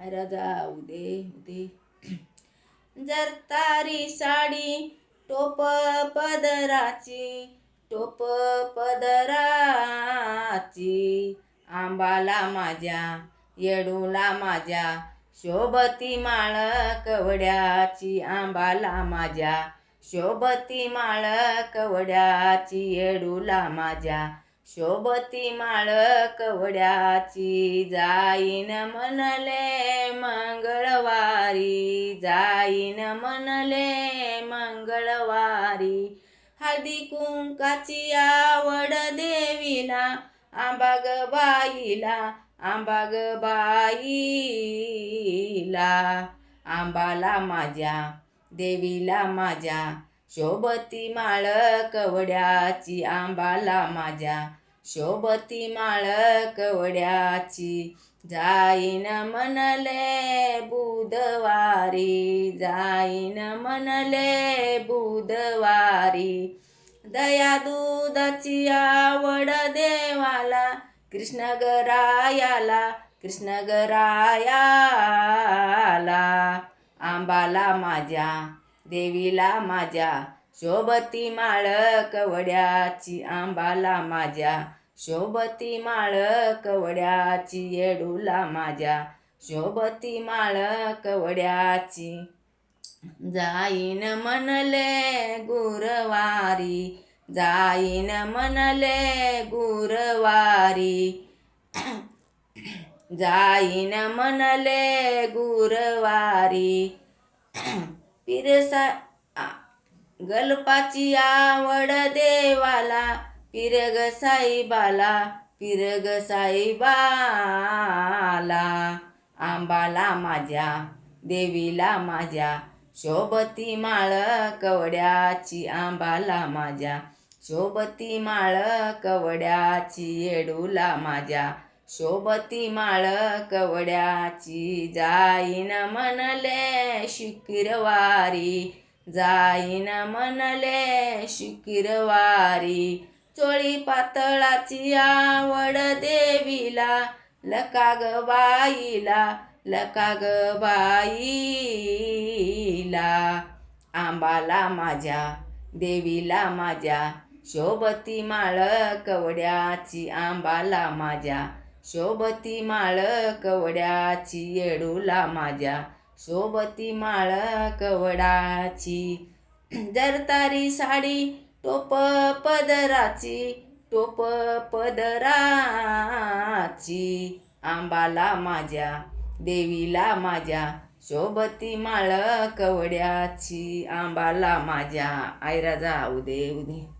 I राजा उदे उदे. जर तारी साडी टोप पदराची टोप पदराची आंबाला माझ्या येडूला माझ्या शोभती माळ कवड्याची आंबाला माझ्या शोभती माळ कवड्याची येडूला माझ्या शोभती माळ कवड्याची जाईन म्हणले मंगळवारी जाईन म्हणले मंगळवारी. हळदी कुंकाची आवड देवीला आंबाग बाईला आंबाग बाईला. आंबाला माझ्या देवीला माझ्या शोभती माळ कवड्याची आंबाला माझ्या शोभती माळ कवड्याची जाईन म्हणले बुधवारी जाईन म्हणले बुधवारी. दया दुधाची आवड देवाला कृष्ण गरायाला कृष्ण गरायाला आंबाला माझ्या देवीला माझ्या शोभती माळ कवड्याची आंबाला माझ्या शोभती माळ कवड्याची येडूला माझ्या. शोभती माळ कवड्याची. जाईन म्हणले गुरवारी जाईन म्हणले गुरवारी. जाईन म्हणले गुरवारी. पिरसा गलपाची आवड देवाला. पिरग साईबाला पिरग साईबाला आंबाला माझ्या देवीला माझ्या शोभती माळ कवड्याची आंबाला माझ्या शोभती माळ कवड्याची येडूला माझ्या शोभती माळ कवड्याची जाईन म्हणले शुक्रवारी जाईन म्हणले शुक्रवारी चोळी पातळाची आवड देवीला. लका ग बाईला लका ग बाईला. आंबाला माझ्या देवीला माझ्या शोभती माळ कवड्याची आंबाला माझ्या शोभती माळ कवड्याची येडूला माझ्या शोभती माळ कवडाची जरतारी साडी टोप पदराची टोप पदराची. आंबाला माझ्या देवीला माझ्या शोभती माळ कवड्याची. आंबाला माझ्या आयराजा उदे उदे.